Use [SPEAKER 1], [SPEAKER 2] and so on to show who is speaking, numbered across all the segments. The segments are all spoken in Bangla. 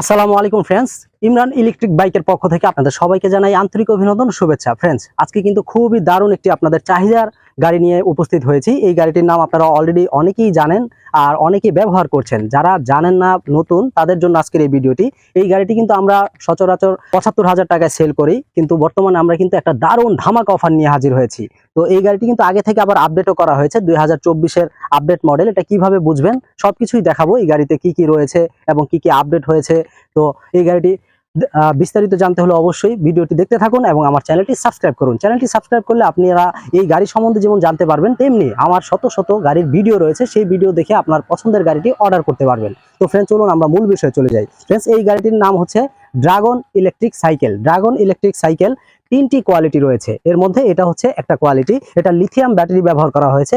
[SPEAKER 1] আসসালামু আলাইকুম ফ্রেন্ডস ইমরান ইলেকট্রিক বাইকের পক্ষ থেকে আপনাদের সবাইকে জানাই আন্তরিক অভিনন্দন, শুভেচ্ছা। ফ্রেন্ডস আজকে কিন্তু খুবই দারুণ একটি আপনাদের চাহিদার গাড়ি নিয়ে উপস্থিত হয়েছি। এই গাড়িটির নাম আপনারা অলরেডি অনেকেই জানেন আর অনেকেই ব্যবহার করছেন। যারা জানেন না, নতুন, তাদের জন্য আজকের এই ভিডিওটি। এই গাড়িটি কিন্তু আমরা সচরাচর পঁচাত্তর হাজার টাকায় সেল করি, কিন্তু বর্তমানে আমরা কিন্তু একটা দারুণ ধামাকা অফার নিয়ে হাজির হয়েছি। তো এই গাড়িটি কিন্তু আগে থেকে আবার আপডেটও করা হয়েছে, দুই হাজার চব্বিশের আপডেট মডেল এটা কীভাবে বুঝবেন? সবকিছুই দেখাবো। এই গাড়িতে কি কি রয়েছে এবং কি কি আপডেট হয়েছে। তো এই গাড়িটি বিস্তারিত জানতে হলে অবশ্যই ভিডিওটি দেখতে থাকুন এবং আমার চ্যানেলটি সাবস্ক্রাইব করুন। চ্যানেলটি সাবস্ক্রাইব করলে আপনারা এই গাড়ি সম্বন্ধে যেমন জানতে পারবেন, তেমনি আমার শত শত গাড়ির ভিডিও রয়েছে, সেই ভিডিও দেখে আপনার পছন্দের গাড়িটি অর্ডার করতে পারবেন। তো ফ্রেন্ডস চলুন আমরা মূল বিষয়ে চলে যাই। ফ্রেন্ডস এই গাড়িটির নাম হচ্ছে dragon electric cycle dragon electric cycle তিনটি কোয়ালিটি রয়েছে। এর মধ্যে এটা হচ্ছে একটা কোয়ালিটি এটা লিথিয়াম ব্যাটারি ব্যবহার করা হয়েছে,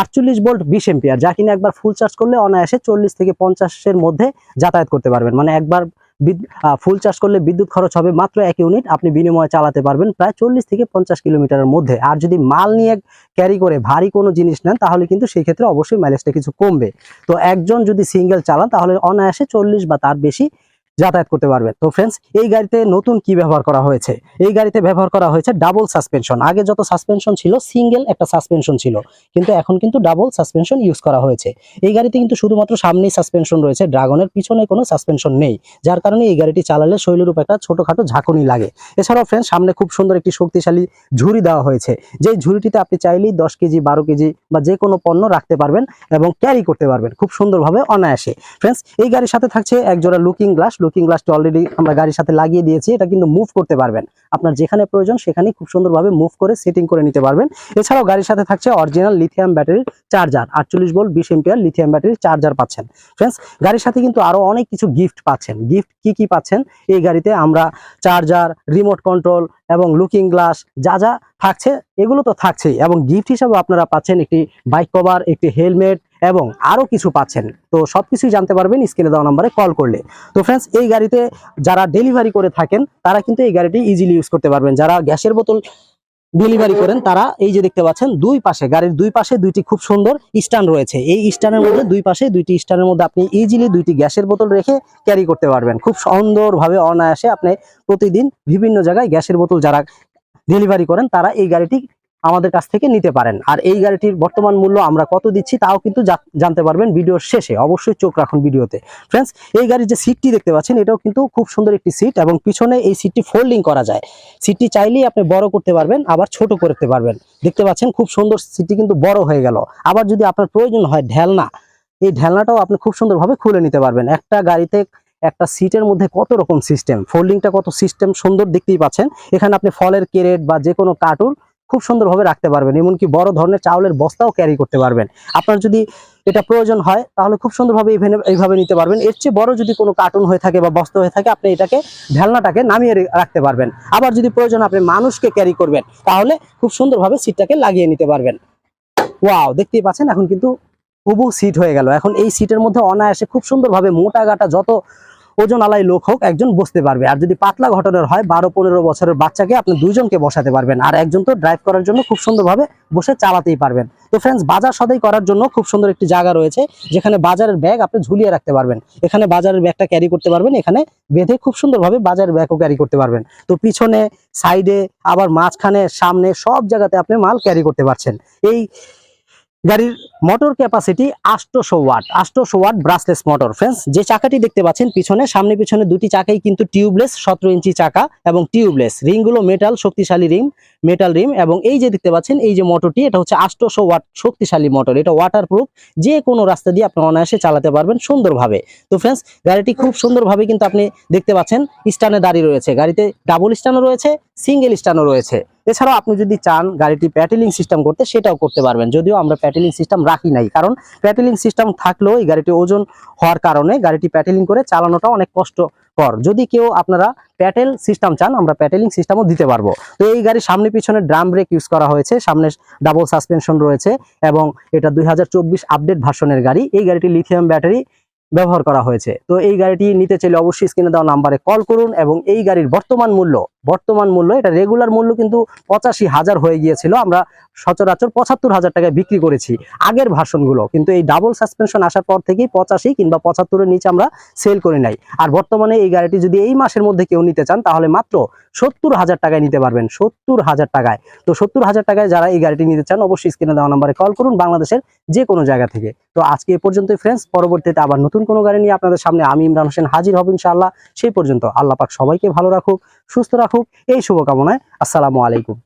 [SPEAKER 1] আটচল্লিশ ভোল্ট বিশ এম্পিয়ার যা কিনা একবার ফুল চার্জ করলে অনায়াসে চল্লিশ থেকে পঞ্চাশের মধ্যে যাতায়াত করতে পারবেন। মানে একবার ফুল চাষ করলে বিদ্যুৎ খরচ হবে মাত্র এক ইউনিট, আপনি বিনিময়ে চালাতে পারবেন প্রায় চল্লিশ থেকে পঞ্চাশ কিলোমিটারের মধ্যে। আর যদি মাল নিয়ে ক্যারি করে ভারী কোনো জিনিস নেন, তাহলে কিন্তু সেই ক্ষেত্রে অবশ্যই মাইলেজটা কিছু কমবে। তো একজন যদি সিঙ্গেল চালান, তাহলে অনায়াসে চল্লিশ বা তার বেশি যাতায়াত করতে পারবেন তো ফ্রেন্ডস এই গাড়িতে নতুন কি ব্যবহার করা হয়েছে? এই গাড়িতে ব্যবহার করা হয়েছে ডাবল সাসপেনশন আগে যত সাসপেনশন ছিল সিঙ্গেল একটা সাসপেনশন ছিল। কিন্তু এখন কিন্তু ডাবল সাসপেনশন ইউজ করা হয়েছে। এই গাড়িতে কিন্তু শুধুমাত্র সামনেই সাসপেনশন রয়েছে ড্রাগনের পিছনে কোনো সাসপেনশন নেই। যার কারণে এই গাড়িটি চালালে শৈলের উপর একটা ছোটখাটো ঝাঁকুনি লাগে। এছাড়াও ফ্রেন্ডস সামনে খুব সুন্দর একটি শক্তিশালী ঝুড়ি দেওয়া হয়েছে। যে ঝুড়িটিতে আপনি চাইলেই দশ কেজি, বারো কেজি বা যে কোনো পণ্য রাখতে পারবেন এবং ক্যারি করতে পারবেন। খুব সুন্দরভাবে অনায়াসে। ফ্রেন্ডস এই গাড়ির সাথে থাকছে একজোড়া লুকিং গ্লাস লুকিং গ্লাসটি অলরেডি আমরা গাড়ির সাথে লাগিয়ে দিয়েছি, এটা কিন্তু মুভ করতে পারবেন। আপনার যেখানে প্রয়োজন সেখানেই খুব সুন্দরভাবে মুভ করে সেটিং করে নিতে পারবেন। এছাড়াও গাড়ির সাথে থাকছে অরিজিনাল লিথিয়াম ব্যাটারির চার্জার আটচল্লিশ ভোল্ট বিশ এম্পিয়ার লিথিয়াম ব্যাটারির চার্জার পাচ্ছেন। ফ্রেন্ডস গাড়ির সাথে কিন্তু আরও অনেক কিছু গিফট পাচ্ছেন। গিফট কি কি পাচ্ছেন? এই গাড়িতে আমরা চার্জার রিমোট কন্ট্রোল এবং লুকিং গ্লাস যা যা থাকছে, এগুলো তো থাকছেই। এবং গিফট হিসাবে আপনারা পাচ্ছেন একটি বাইক কভার একটি হেলমেট এবং আরও কিছু পাচ্ছেন। তো সবকিছুই জানতে পারবেন, স্ক্রিনে দেওয়া নাম্বারে কল করলে। তো ফ্রেন্ডস এই গাড়িতে যারা ডেলিভারি করে থাকেন, তারা কিন্তু এই গাড়িটি ইজিলি ইউজ করতে পারবেন। যারা গ্যাসের বোতল ডেলিভারি করেন, তারা এই যে দেখতে পাচ্ছেন, দুই পাশে, গাড়ির দুই পাশে দুইটি খুব সুন্দর স্ট্যান্ড রয়েছে। এই স্ট্যান্ডের মধ্যে দুই পাশে দুইটি স্ট্যান্ডের মধ্যে আপনি ইজিলি দুইটি গ্যাসের বোতল রেখে ক্যারি করতে পারবেন। খুব সুন্দরভাবে অনায়াসে আপনি প্রতিদিন বিভিন্ন জায়গায় গ্যাসের বোতল যারা ডেলিভারি করেন, তারা এই গাড়িটি আমাদের কাছ থেকে নিতে পারেন। আর এই গাড়িটির বর্তমান মূল্য আমরা কত দিচ্ছি তাও কিন্তু জানতে পারবেন ভিডিওর শেষে। অবশ্যই চোখ রাখুন ভিডিওতে। ফ্রেন্ডস এই গাড়ির যে সিটটি দেখতে পাচ্ছেন, এটাও কিন্তু খুব সুন্দর একটি সিট এবং পিছনে এই সিটটি ফোল্ডিং করা যায়। সিটটি চাইলেই আপনি বড় করতে পারবেন, আবার ছোট করতে পারবেন। দেখতে পাচ্ছেন খুব সুন্দর সিটটি কিন্তু বড় হয়ে গেল। আবার যদি আপনার প্রয়োজন হয় ঢেলনা, এই ঢেলনাটাও আপনি খুব সুন্দরভাবে খুলে নিতে পারবেন। একটা গাড়িতে একটা সিটের মধ্যে কত রকম সিস্টেম ফোল্ডিংটা কত সিস্টেম সুন্দর দেখতেই পাচ্ছেন। এখানে আপনি ফলের কেরেট বা যে কোনো কার্টুন খুব সুন্দরভাবে রাখতে পারবেন, এমনকি বড় ধরনের চাউলের বস্তাও ক্যারি করতে পারবেন। আপনার যদি এটা প্রয়োজন হয়, তাহলে খুব সুন্দরভাবে এইভাবে নিতে পারবেন। এর চেয়ে বড় যদি কোনো কার্টুন হয়ে থাকে বা বস্তা হয়ে থাকে, আপনি এটাকে ঢেলনাটাকে নামিয়ে রাখতে পারবেন। আবার যদি প্রয়োজন আপনি মানুষকে ক্যারি করবেন, তাহলে খুব সুন্দরভাবে সিটটাকে লাগিয়ে নিতে পারবেন। ওয়াও দেখতেই পাচ্ছেন, এখন কিন্তু হুবু সিট হয়ে গেল। এখন এই সিটের মধ্যে অনায়াসে খুব সুন্দরভাবে মোটা গাটা যত ওজন আলাই লোক হোক একজন বসতে পারবে। আর যদি পাতলা ঘটনার হয়, বারো পনেরো বছরের বাচ্চাকে আপনি দুইজনকে বসাতে পারবেন। আর একজন তো ড্রাইভ করার জন্য খুব সুন্দরভাবে বসে চালাতেই পারবেন। তো ফ্রেন্ডস বাজার সদাই করার জন্য খুব সুন্দর একটি জায়গা রয়েছে, যেখানে বাজারের ব্যাগ আপনি ঝুলিয়ে রাখতে পারবেন। এখানে বাজারের ব্যাগটা ক্যারি করতে পারবেন, এখানে বেঁধে খুব সুন্দরভাবে বাজারের ব্যাগও ক্যারি করতে পারবেন। তো পিছনে সাইডে আবার মাঝখানে, সামনে সব জায়গাতে আপনি মাল ক্যারি করতে পারছেন। এই গাড়ির মোটর ক্যাপাসিটি আটশোশো ওয়াট আষ্টশো ওয়াট ব্রাসলেস মোটর ফ্রেন্ডস যে চাকাটি দেখতে পাচ্ছেন, পিছনে, সামনে, পিছনে দুটি চাকাই কিন্তু টিউবলেস সতেরো ইঞ্চি চাকা এবং টিউবলেস রিংগুলো মেটাল শক্তিশালী রিম মেটাল রিম এবং এই যে দেখতে পাচ্ছেন, এই যে মোটরটি এটা হচ্ছে আষ্টশো ওয়াট শক্তিশালী মোটর এটা ওয়াটার প্রুফ যে কোনো রাস্তা দিয়ে আপনি অনায়াসে চালাতে পারবেন সুন্দরভাবে। তো ফ্রেন্ডস গাড়িটি খুব সুন্দরভাবে কিন্তু আপনি দেখতে পাচ্ছেন স্ট্যান্ডে দাঁড়িয়ে রয়েছে। গাড়িতে ডাবল স্ট্যান্ডও রয়েছে সিঙ্গেল স্ট্যান্ডও রয়েছে। এছাড়াও আপনি যদি চান গাড়িটি প্যাটেলিং সিস্টেম করতে, সেটাও করতে পারবেন। যদিও আমরা প্যাটেলিং সিস্টেম রাখি নাই, কারণ প্যাটেলিং সিস্টেম থাকলেও এই গাড়িটি ওজন হওয়ার কারণে গাড়িটি প্যাটেলিং করে চালানোটা অনেক কষ্টকর। যদি কেউ আপনারা প্যাটেল সিস্টেম চান, আমরা প্যাটেলিং সিস্টেমও দিতে পারব। তো এই গাড়ির সামনে পিছনে ড্রাম ব্রেক ইউজ করা হয়েছে, সামনে ডাবল সাসপেনশন রয়েছে এবং এটা দুই হাজার চব্বিশ আপডেট ভার্সনের গাড়ি। এই গাড়িটি লিথিয়াম ব্যাটারি ব্যবহার করা হয়েছে। তো এই গাড়িটি নিতে চাইলে অবশ্যই স্ক্রিনে দেওয়া নাম্বারে কল করুন এবং এই গাড়ির বর্তমান মূল্য বর্তমান মূল্য, এটা রেগুলার মূল্য কিন্তু পঁচাশি হাজার হয়ে গিয়েছিল। আমরা সচরাচর পঁচাত্তর হাজার টাকায় বিক্রি করেছি আগের ভার্সনগুলো কিন্তু এই ডাবল সাসপেনশন আসার পর থেকেই পঁচাশি কিংবা পঁচাত্তরের নিচে আমরা সেল করে নাই। আর বর্তমানে এই গাড়িটি যদি এই মাসের মধ্যে কেউ নিতে চান, তাহলে মাত্র সত্তর হাজার টাকায় নিতে পারবেন। সত্তর হাজার টাকায়। তো সত্তর হাজার টাকায় যারা এই গাড়িটি নিতে চান, অবশ্যই স্ক্রিনে দেওয়া নাম্বারে কল করুন বাংলাদেশের যে কোনো জায়গা থেকে। তো আজকে এ পর্যন্ত ফ্রেন্ডস পরবর্তীতে আবার নতুন কোনো গাড়ি নিয়ে আপনাদের সামনে আমি ইমরান হোসেন হাজির হব ইনশাআল্লাহ। সেই পর্যন্ত আল্লাহ পাক সবাইকে ভালো রাখুক, সুস্থ রাখুক, এই শুভকামনায় আসসালামু আলাইকুম।